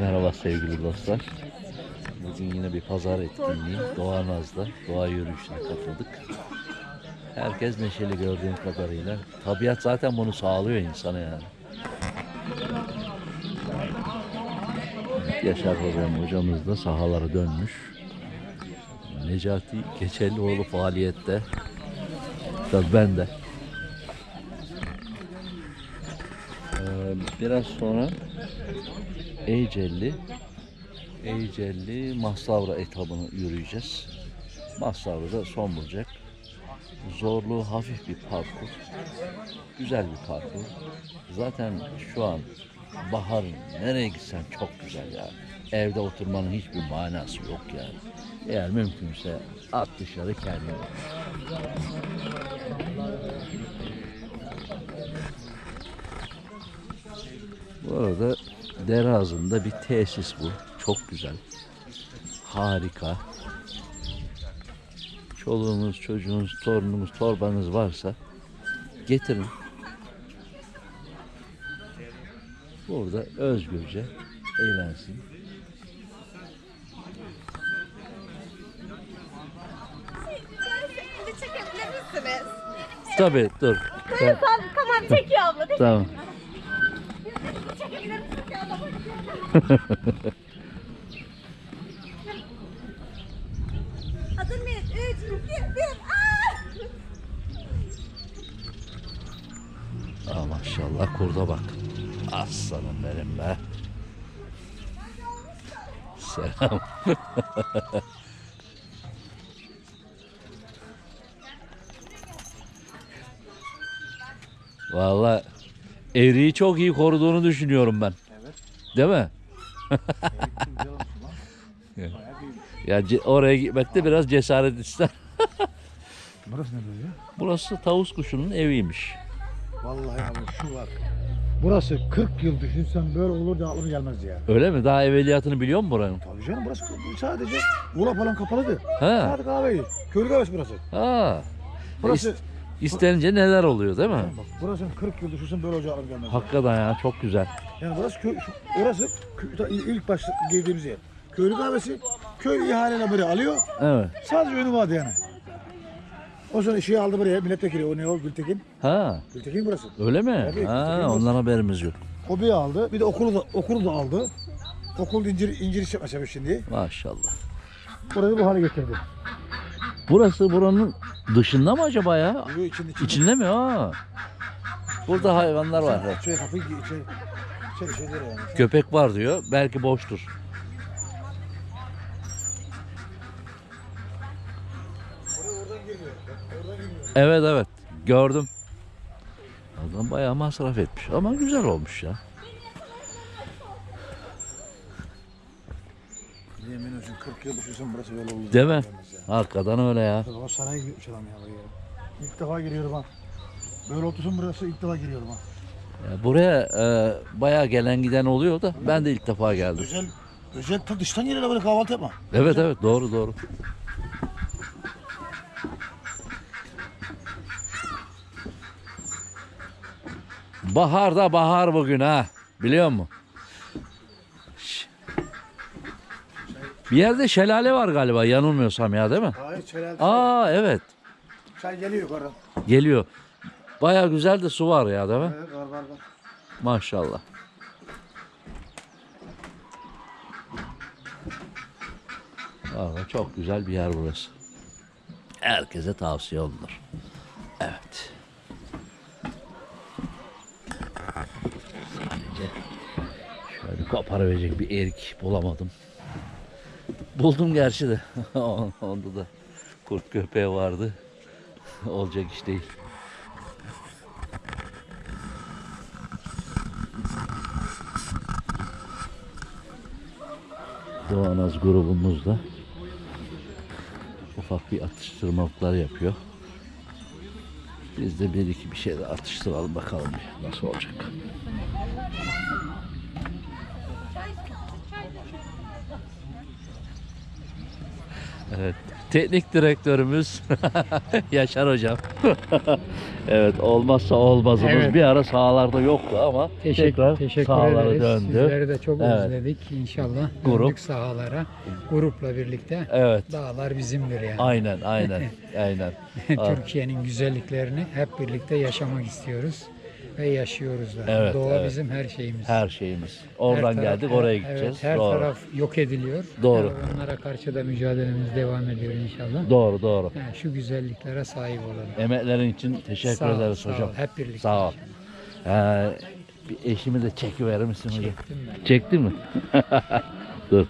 Merhaba sevgili dostlar. Bugün yine bir pazar etkinliği. Doğa Naz'da doğa yürüyüşüne katıldık. Herkes neşeli gördüğüm kadarıyla. Tabiat zaten bunu sağlıyor insana yani. Evet, Yaşar Hocam hocamız da sahalara dönmüş. Necati Geçerlioğlu faaliyette. Tabii ben de. Ee, biraz sonra Eycelli Eycelli Maslavra etabını yürüyeceğiz. Maslavra da son bulacak. Zorluğu hafif bir parkur. Güzel bir parkur. Zaten şu an bahar nereye gitsen çok güzel yani. Evde oturmanın hiçbir manası yok yani. Eğer mümkünse at dışarı kendini. Bu arada dere ağzında bir tesis bu. Çok güzel. Harika. Çoluğunuz, çocuğunuz, torununuz, torbanız varsa getirin. Burada özgürce eğlensin. Tabii dur. Tamam, tamam çekiyor abla. tamam. Mıyız? 3, 2, 1. Aa! Maşallah kurda bak. Aslanım benim be. Selam. Vallahi eriği çok iyi koruduğunu düşünüyorum ben. Değil mi? Ya ce- oraya gitmekte biraz cesaret ister. Burası ne böyle? Burası tavus kuşunun eviymiş. Vallahi abi şu var. Burası 40 yıl düşünsen böyle olur da aklına gelmez ya. Öyle mi? Daha evveliyatını biliyor musun buranın? Tabii canım burası sadece ula falan kapalıydı. Ha. Sadece kahveyi. Köylü kahvesi burası. Ha. Burası, İstenince neler oluyor değil mi? bak, burası 40 yıl düşünsen böyle olacağı aklına gelmez. Hakikaten ya çok güzel. Yani burası köy, şu- orası ta- ilk başta girdiğimiz yer. Köylü kahvesi köy ihaleyle buraya alıyor. Evet. Sadece önü vardı yani. O sonra işi aldı buraya milletvekili o ne o Gültekin. Ha. Gültekin burası. Öyle mi? Tabii, ha, tabii. ondan haberimiz yok. O bir aldı. Bir de okulu da, okulu da aldı. Okul incir, incir iş yapmış şimdi. Maşallah. Burayı bu hale getirdi. Burası buranın dışında mı acaba ya? Yo, içinde, içinde. İçinde mi? Ha. Burada hayvanlar var. Şey kapıyı şey, şey, şeyler yani. Köpek var diyor. Belki boştur. Oraya oradan girmiyor. Bak, Oradan girmiyor. Evet evet. Gördüm. Adam bayağı masraf etmiş ama güzel olmuş ya. Yemin olsun 40 yıl düşünsem burası böyle olur. Değil mi? Hakikaten öyle ya. O saraya gitmiş adam ya. buraya. İlk defa giriyorum ha. Böyle otursun burası ilk defa giriyorum ha. Ya Buraya e, bayağı gelen giden oluyor da ben de ilk defa geldim. Özel, özel ta dıştan geliyorlar böyle kahvaltı yapma. Evet evet doğru doğru. Bahar da bahar bugün ha. Biliyor musun? Bir yerde şelale var galiba yanılmıyorsam ya değil mi? Hayır çelal. Aa evet Çay geliyor yukarıdan. geliyor. Baya güzel de su var ya değil mi? Evet var var var. Maşallah. Valla çok güzel bir yer burası. Herkese tavsiye olunur. Evet. Sadece şöyle koparıverecek bir erik bulamadım. Buldum gerçi de. Onda da kurt köpeği vardı. Olacak iş değil. Doğanaz grubumuz da ufak bir atıştırmalıklar yapıyor. Biz de bir iki bir şey de atıştıralım bakalım nasıl olacak. Evet teknik direktörümüz Yaşar hocam. evet olmazsa olmazımız. Evet. Bir ara sahalarda yoktu ama Teşekkür, tekrar teşekkür sahalara ederiz. döndü. Sizleri de çok Evet. özledik inşallah. Grup. Döndük sahalara. Grupla birlikte. Evet. Dağlar bizimdir yani. Aynen aynen aynen. Türkiye'nin güzelliklerini hep birlikte yaşamak istiyoruz. Ve yaşıyoruz da. Evet, Doğa evet. bizim her şeyimiz. Her şeyimiz. Her Oradan taraf- geldik her- oraya evet, gideceğiz. her doğru. taraf yok ediliyor. Doğru. Yani onlara karşı da mücadelemiz devam ediyor inşallah. Doğru doğru. Yani şu güzelliklere sahip olalım. Emeklerin için teşekkür Sağ ol, ederiz sağ ol. hocam. Hep birlikte. Sağ ol. Ee, bir eşimi de çekiverir misin hocam? Çektim ben. Çekti mi? Dur.